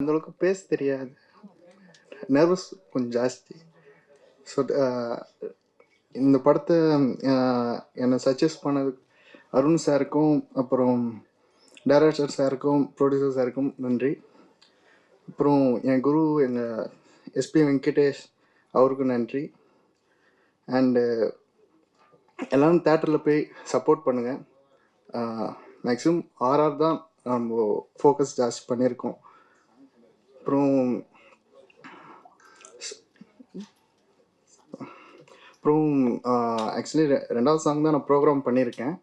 அந்தளவுக்கு பேச தெரியாது. நர்வஸ் கொஞ்சம் ஜாஸ்தி. ஸோ uh, இந்த படத்தை uh, என்னை சஜஸ்ட் பண்ணது அருண் சாருக்கும் அப்புறம் டைரக்டர் சாருக்கும் ப்ரொடியூசர் சாருக்கும் நன்றி. அப்புறம் என் குரு எங்கள் எஸ்பி வெங்கடேஷ் அவருக்கும் நன்றி. அண்டு எல்லாரும் தேட்டரில் போய் சப்போர்ட் பண்ணுங்கள் uh, மேக்ஸிமம் ஆர்ஆர் தான் நம்ம ஃபோக்கஸ் ஜாஸ்தி பண்ணியிருக்கோம். அப்புறம் அப்புறம் ஆக்சுவலி ரெண்டாவது சாங் தான் நான் ப்ரோக்ராம் பண்ணியிருக்கேன்.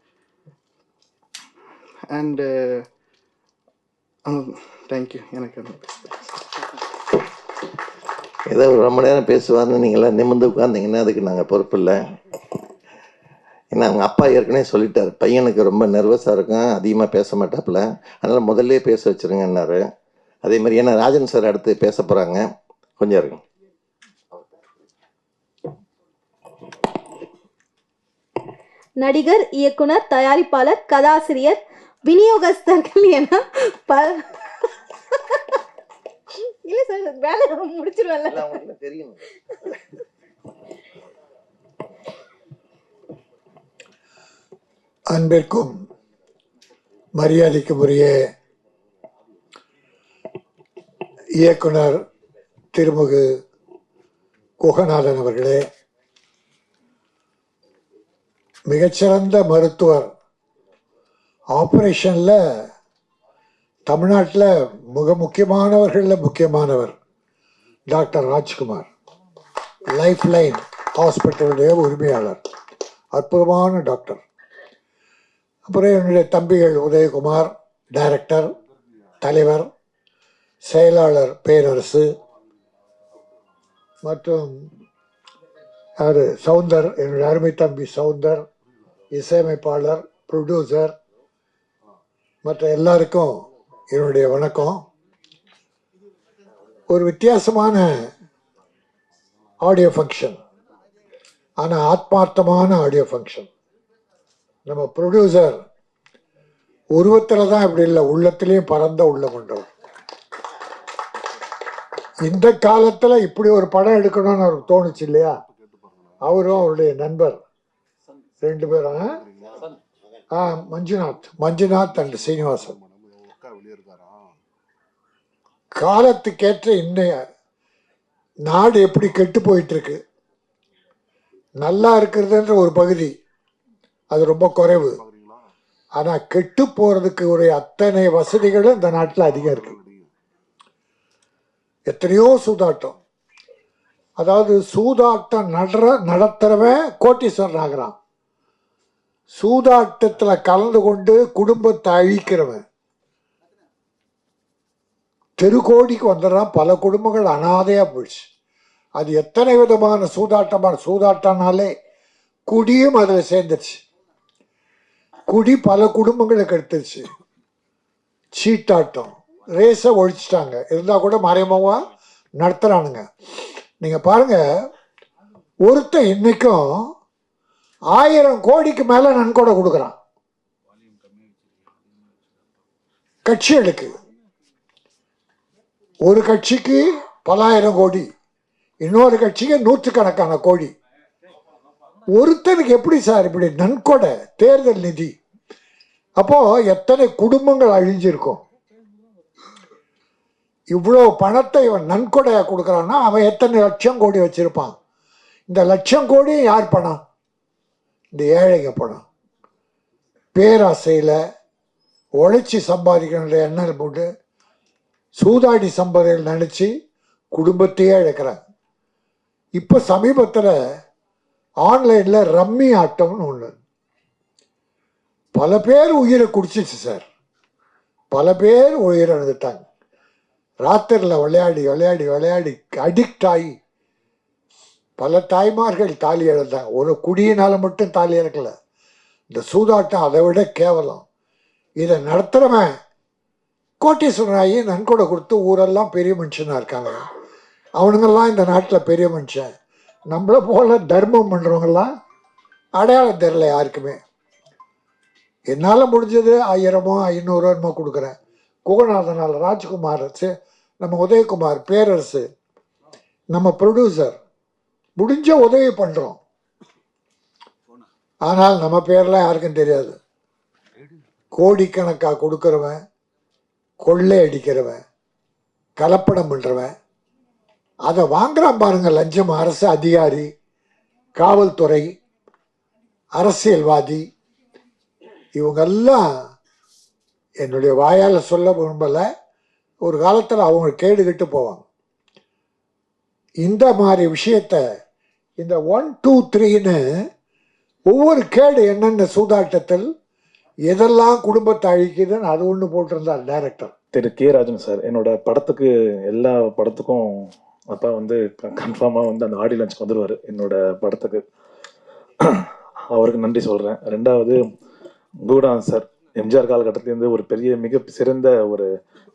அண்டு தேங்க்யூ எனக்கு ஏதோ ஒரு ரொம்ப நேரம் பேசுவார்னு நீங்களாம் நிமிர்ந்து உட்காந்திங்கன்னா அதுக்கு நாங்கள் பொறுப்பு இல்லை. ஏன்னா அவங்க அப்பா ஏற்கனவே சொல்லிட்டார். பையனுக்கு ரொம்ப நர்வஸாக இருக்கும் அதிகமாக பேச மாட்டாப்புல. அதனால் முதல்ல பேச வச்சிருங்கன்னாரு. அதே மாதிரி ஏன்னா ராஜன் சார் அடுத்து பேச போகிறாங்க கொஞ்சம் இருக்கும் நடிகர் இயக்குனர் தயாரிப்பாளர் கதாசிரியர் விநியோகஸ்தர்கள் என ப இல்ல சார் வேலை முடிச்சிருவேன்ல. தெரியும். அன்பிற்கும் மரியாதைக்கும் உரிய இயக்குனர் திருமுகு குகநாதன் அவர்களே மிகச்சிறந்த மருத்துவர் ஆப்ரேஷனில் தமிழ்நாட்டில் மிக முக்கியமானவர்களில் முக்கியமானவர் டாக்டர் ராஜ்குமார். லைஃப் லைன் ஹாஸ்பிட்டலுடைய உரிமையாளர் அற்புதமான டாக்டர். அப்புறம் என்னுடைய தம்பிகள் உதயகுமார் டைரக்டர் தலைவர் செயலாளர் பேரரசு மற்றும் யார்? சவுந்தர் என்னுடைய அருமை தம்பி சவுந்தர் இசையமைப்பாளர் ப்ரொடியூசர் மற்ற எல்லாருக்கும் என்னுடைய வணக்கம். ஒரு வித்தியாசமான ஆடியோ ஃபங்க்ஷன் ஆனால் ஆத்மார்த்தமான ஆடியோ ஃபங்க்ஷன் நம்ம ப்ரொடியூசர் உருவத்தில் தான் இப்படி இல்லை உள்ளத்திலையும் பறந்த உள்ள கொண்டவர் இந்த காலத்தில் இப்படி ஒரு படம் எடுக்கணும்னு அவருக்கு தோணுச்சு இல்லையா? அவரும் அவருடைய நண்பர். ரெண்டு பேரும் ஆ? ஆ மஞ்சுநாத். மஞ்சுநாத் அண்ட் சீனிவாசன். காலத்துக்கேற்ற இன்னைய நாடு எப்படி கெட்டு போயிட்டு இருக்கு நல்லா இருக்கிறதுன்ற ஒரு பகுதி. அது ரொம்ப குறைவு. ஆனால் கெட்டு போகிறதுக்கு உடைய அத்தனை வசதிகளும் இந்த நாட்டில் அதிகம் இருக்கு. எத்தனையோ சூதாட்டம். அதாவது சூதாட்டம் நடுற நடத்துறவன் கோட்டீஸ்வரன் ஆகிறான். சூதாட்டத்தில் கலந்து கொண்டு குடும்பத்தை அழிக்கிறவன். தெருக்கோடிக்கு வந்துடுறான். பல குடும்பங்கள் அனாதையாக போயிடுச்சு. அது எத்தனை விதமான சூதாட்டமான சூதாட்டம்னாலே குடியும் அதில் சேர்ந்துருச்சு. குடி பல குடும்பங்களுக்கு எடுத்துருச்சு சீட்டாட்டம். ரேஸை ஒழிச்சிட்டாங்க. இருந்தால் கூட மறைமுகமாக நடத்துகிறானுங்க நீங்கள் பாருங்க ஒருத்தன் இன்னைக்கும் ஆயிரம் கோடிக்கு மேலே நன்கொடை கொடுக்குறான். கட்சிகளுக்கு ஒரு கட்சிக்கு பலாயிரம் கோடி. இன்னொரு கட்சிக்கு நூற்றுக்கணக்கான கோடி. ஒருத்தனுக்கு எப்படி சார் இப்படி நன்கொடை தேர்தல் நிதி? அப்போது எத்தனை குடும்பங்கள் அழிஞ்சிருக்கும்? இவ்வளோ பணத்தை இவன் நன்கொடையாக கொடுக்குறான்னா அவன் எத்தனை லட்சம் கோடி வச்சுருப்பான்? இந்த லட்சம் கோடியும் யார் பணம்? இந்த ஏழைங்க பணம். பேராசையில் உழைச்சி சம்பாதிக்கணுன்ற எண்ணம் போட்டு சூதாடி சம்பாதிகள் நினச்சி குடும்பத்தையே இழக்கிறாங்க இப்போ சமீபத்தில் ஆன்லைனில் ரம்மி ஆட்டம்னு ஒன்று பல பேர் உயிரை குடிச்சிச்சு சார். பல பேர் உயிரை எழுந்துட்டாங்க ராத்திரியில் விளையாடி விளையாடி விளையாடி அடிக்ட் ஆகி பல தாய்மார்கள் தாலி இழந்தாங்க. ஒரு குடியினால் மட்டும் தாலி இறக்கல. இந்த சூதாட்டம் அதை விட கேவலம். இதை நடத்துகிறவன் கோட்டீஸ்வரனாயி நன்கொடை கொடுத்து ஊரெல்லாம் பெரிய மனுஷனாக இருக்காங்க. அவனுங்கெல்லாம் இந்த நாட்டில் பெரிய மனுஷன். நம்மளை போல தர்மம் பண்ணுறவங்கெல்லாம் அடையாளம் தெரில யாருக்குமே. என்னால் முடிஞ்சது ஆயிரமோ ஐநூறோ என்னமோ கொடுக்குறேன். குகநாதனால் ராஜ்குமார் நம்ம உதயகுமார் பேரரசு நம்ம ப்ரொடியூசர் முடிஞ்ச உதவி பண்ணுறோம் ஆனால் நம்ம பேரெலாம் யாருக்கும் தெரியாது. கோடிக்கணக்காக கொடுக்குறவன் கொள்ளை அடிக்கிறவன் கலப்படம் பண்ணுறவன் அதை வாங்குறான் பாருங்க லஞ்சம். அரசு அதிகாரி காவல்துறை அரசியல்வாதி இவங்கெல்லாம் என்னுடைய வாயால் சொல்ல விரும்பலை. ஒரு காலத்தில் அவங்க கேடுகிட்டு போவாங்க. இந்த மாதிரி விஷயத்த இந்த ஒன் டூ த்ரீன்னு ஒவ்வொரு கேடு என்னென்ன சூதாட்டத்தில் எதெல்லாம் குடும்பத்தை அழிக்குதுன்னு அது ஒன்று போட்டிருந்தார் டைரக்டர் திரு கே. ராஜன் சார் என்னோட படத்துக்கு எல்லா படத்துக்கும் அப்பா வந்து கன்ஃபார்மாக வந்து அந்த ஆடியோ லஞ்சுக்கு வந்துடுவார் என்னோட படத்துக்கு. அவருக்கு நன்றி சொல்கிறேன் ரெண்டாவது கூடான் சார் எம்ஜிஆர் காலகட்டத்திலேருந்து ஒரு பெரிய மிக சிறந்த ஒரு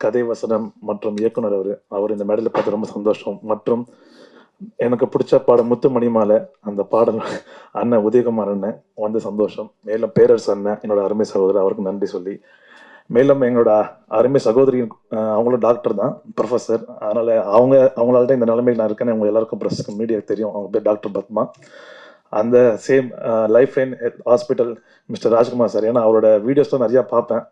கதை வசனம் மற்றும் இயக்குனர் அவர். அவர் இந்த மேடையில் பார்த்து ரொம்ப சந்தோஷம். மற்றும் எனக்கு பிடிச்ச பாடம் முத்துமணி மாலை அந்த பாடல் அண்ணன் உதயகுமார் அண்ணன் வந்து சந்தோஷம். மேலும் பேரரசு அண்ணன் என்னோட அருமை சகோதரர் அவருக்கு நன்றி சொல்லி மேலும் எங்களோட அருமை சகோதரி அவங்களும் டாக்டர் தான் ப்ரொஃபஸர் அதனால் அவங்க அவங்களால தான் இந்த நிலைமையில் நான் இருக்கேன்னு அவங்க எல்லாருக்கும் ப்ரெஸ் மீடியாவுக்கு தெரியும். அவங்க பேர் டாக்டர் பத்மா. அந்த same life line hospital mister Rajkumar sir ஏன்னா அவரோட வீடியோஸ்லாம் நிறையா பார்ப்பேன்.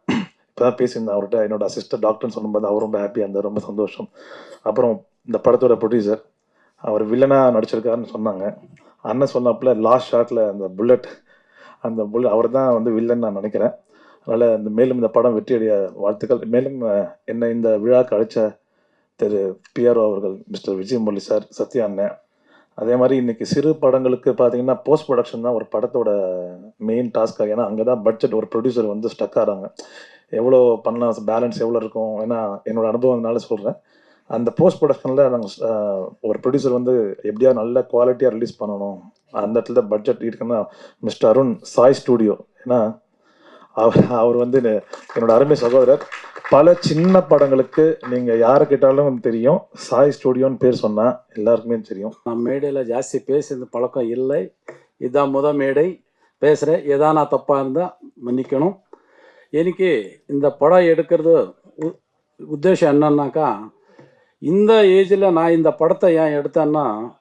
இப்போ தான் பேசியிருந்தேன் அவர்கிட்ட. என்னோட அசிஸ்டன்ட் டாக்டர்னு சொல்லும்போது அவர் ரொம்ப ஹாப்பியாக இருந்தார் ரொம்ப சந்தோஷம். அப்புறம் இந்த படத்தோட ப்ரொடியூசர் அவர் வில்லனாக நடிச்சிருக்காருன்னு சொன்னாங்க. அண்ணன் சொன்னாப்புல லாஸ்ட் ஷாட்டில் அந்த புல்லட் அந்த புல்லட் அவர் தான் வந்து வில்லன் நான் நினைக்கிறேன். அதனால் இந்த மேலும் இந்த படம் வெற்றியடைய வாழ்த்துக்கள். மேலும் என்னை இந்த விழாக்கு அழைச்ச திரு பிஆர்ஓ அவர்கள் மிஸ்டர் விஜய் மொழி சார் சத்யா அண்ணன் அதே மாதிரி இன்றைக்கி சிறு படங்களுக்கு பார்த்தீங்கன்னா போஸ்ட் ப்ரொடக்ஷன் தான் ஒரு படத்தோட மெயின் டாஸ்க்காக ஏன்னா அங்கே தான் பட்ஜெட் ஒரு ப்ரொடியூசர் வந்து ஸ்டக் ஆகிறாங்க எவ்வளோ பண்ணலாம் பேலன்ஸ் எவ்வளோ இருக்கும்? ஏன்னா என்னோட அனுபவம்னால சொல்கிறேன் அந்த போஸ்ட் ப்ரொடக்ஷனில் நாங்கள் ஒரு ப்ரொடியூசர் வந்து எப்படியா நல்ல குவாலிட்டியாக ரிலீஸ் பண்ணணும். அந்த இடத்துல பட்ஜெட் இருக்குன்னா மிஸ்டர் அருண் சாய் ஸ்டூடியோ ஏன்னா அவர் அவர் வந்து என்னோட அருமை சகோதரர். பல சின்ன படங்களுக்கு நீங்கள் யாரை கேட்டாலும் தெரியும். சாய் ஸ்டுடியோன்னு பேர் சொன்னால் எல்லாருக்குமே தெரியும். நான் மேடையில் ஜாஸ்தி பேசுறது பழக்கம் இல்லை. இதான் முத மேடை. பேசுகிறேன் எதா நான் தப்பாக இருந்தால் மன்னிக்கணும். எனக்கு இந்த படம் எடுக்கிறது உ- உத்தேசம் என்னன்னாக்கா இந்த ஏஜில் நான் இந்த படத்தை ஏன் எடுத்தேன்னா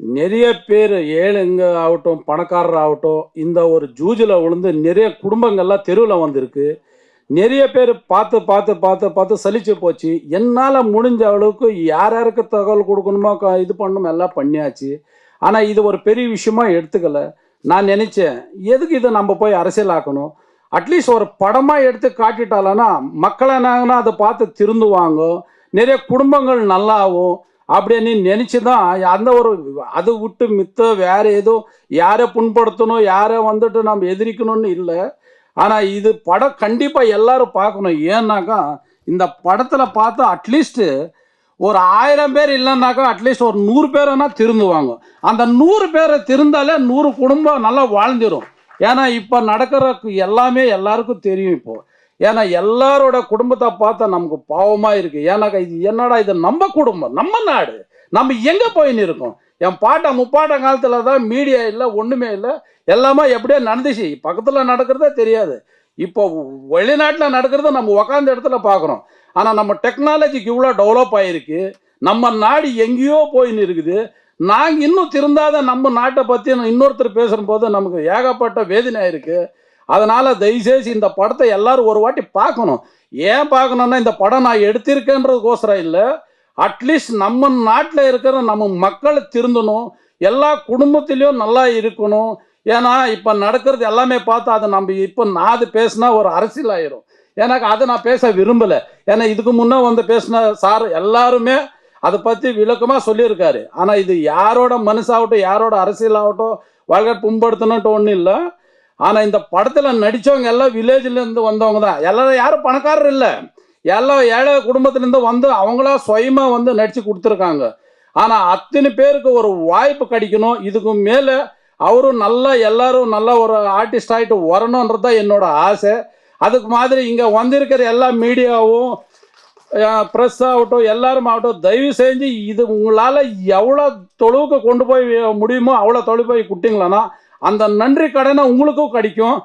நிறைய பேர் ஏழைங்க ஆகட்டும் பணக்காரர் ஆகட்டும் இந்த ஒரு ஜூஜில் விழுந்து நிறைய குடும்பங்கள்லாம் தெருவில் வந்திருக்கு. நிறைய பேர் பார்த்து பார்த்து பார்த்து பார்த்து சலிச்சு போச்சு. என்னால் முடிஞ்ச அளவுக்கு யார் யாருக்கு தகவல் கொடுக்கணுமோ இது பண்ணணும் எல்லாம் பண்ணியாச்சு. ஆனால் இது ஒரு பெரிய விஷயமா எடுத்துக்கல. நான் நினச்சேன் எதுக்கு இதை நம்ம போய் அரசியலாக்கணும்? அட்லீஸ்ட் ஒரு படமாக எடுத்து காட்டிட்டாலன்னா மக்கள் என்னங்கன்னா அதை பார்த்து திருந்துவாங்க. நிறைய குடும்பங்கள் நல்லாவும் அப்படின்னு நினச்சி தான் அந்த ஒரு அது விட்டு மித்த வேற ஏதோ யாரை புண்படுத்தணும் யாரை வந்துட்டு நம்ம எதிரிக்கணும்னு இல்லை. ஆனால் இது படம் கண்டிப்பாக எல்லாரும் பார்க்கணும். ஏன்னாக்கா இந்த படத்தில் பார்த்தா அட்லீஸ்ட்டு ஒரு ஆயிரம் பேர் இல்லைன்னாக்கா அட்லீஸ்ட் ஒரு நூறு பேர்னா திருந்துவாங்க. அந்த நூறு பேரை திருந்தாலே நூறு குடும்பம் நல்லா வாழ்ந்துடும் ஏன்னா இப்போ நடக்கிற எல்லாமே எல்லாருக்கும் தெரியும் இப்போது ஏன்னா எல்லாரோட குடும்பத்தை பார்த்தா நமக்கு பாவமாக இருக்குது ஏன்னாக்கா இது என்னடா இது? நம்ம குடும்பம் நம்ம நாடு. நம்ம எங்கே போயின்னு இருக்கோம்? என் பாட்டை முப்பாட்ட காலத்தில் தான் மீடியா இல்லை ஒன்றுமே இல்லை. எல்லாமே எப்படியோ நடந்துச்சு. பக்கத்தில் நடக்கிறதே தெரியாது. இப்போ வெளிநாட்டில் நடக்கிறத நம்ம உக்காந்த இடத்துல பார்க்குறோம் ஆனால் நம்ம டெக்னாலஜிக்கு இவ்வளோ டெவலப் ஆகிருக்கு நம்ம நாடு எங்கேயோ போயின்னு இருக்குது. நாங்கள் இன்னும் திருந்தாத நம்ம நாட்டை பற்றி இன்னொருத்தர் பேசும்போது நமக்கு ஏகப்பட்ட வேதனையாக இருக்குது அதனால் தயவுசெய்து இந்த படத்தை எல்லாரும் ஒரு வாட்டி பார்க்கணும். ஏன் பார்க்கணுன்னா இந்த படம் நான் எடுத்திருக்கேன்றதுக்கோசரம் இல்லை. அட்லீஸ்ட் நம்ம நாட்டில் இருக்கிற நம்ம மக்களை திருந்தணும். எல்லா குடும்பத்திலையும் நல்லா இருக்கணும். ஏன்னா இப்போ நடக்கிறது எல்லாமே பார்த்து அது நம்ம இப்போ நான் அது பேசினா ஒரு அரசியல் ஆயிரும். எனக்கு அதை நான் பேச விரும்பலை. ஏன்னா இதுக்கு முன்னே வந்து பேசின சார் எல்லாருமே அதை பற்றி விளக்கமாக சொல்லியிருக்காரு. ஆனால் இது யாரோட மனசாகட்டும் யாரோட அரசியலாகட்டும் வாழ்க்கை புண்படுத்தணுன்ட்டு ஒன்றும் இல்லை. ஆனால் இந்த படத்தில் நடித்தவங்க எல்லாம் வில்லேஜ்லேருந்து வந்தவங்க தான். எல்லாரும் யாரும் பணக்காரர் இல்லை. எல்லாம் ஏழை குடும்பத்துலேருந்து வந்து அவங்களா சுயமாக வந்து நடித்து கொடுத்துருக்காங்க. ஆனால் அத்தனை பேருக்கு ஒரு வாய்ப்பு கிடைக்கணும். இதுக்கு மேலே அவரும் நல்லா எல்லாரும் நல்ல ஒரு ஆர்டிஸ்ட் ஆகிட்டு வரணுன்றது தான் என்னோட ஆசை. அதுக்கு மாதிரி இங்கே வந்திருக்கிற எல்லா மீடியாவும் ப்ரெஸ் ஆகட்டும் எல்லாரும் ஆகட்டும் தயவு செஞ்சு இது உங்களால் எவ்வளோ தொழுவுக்கு கொண்டு போய் முடியுமோ அவ்வளோ தொழில் போய் குட்டிங்களேன்னா அந்த நன்றி கடனை உங்களுக்கும் கிடைக்கும்.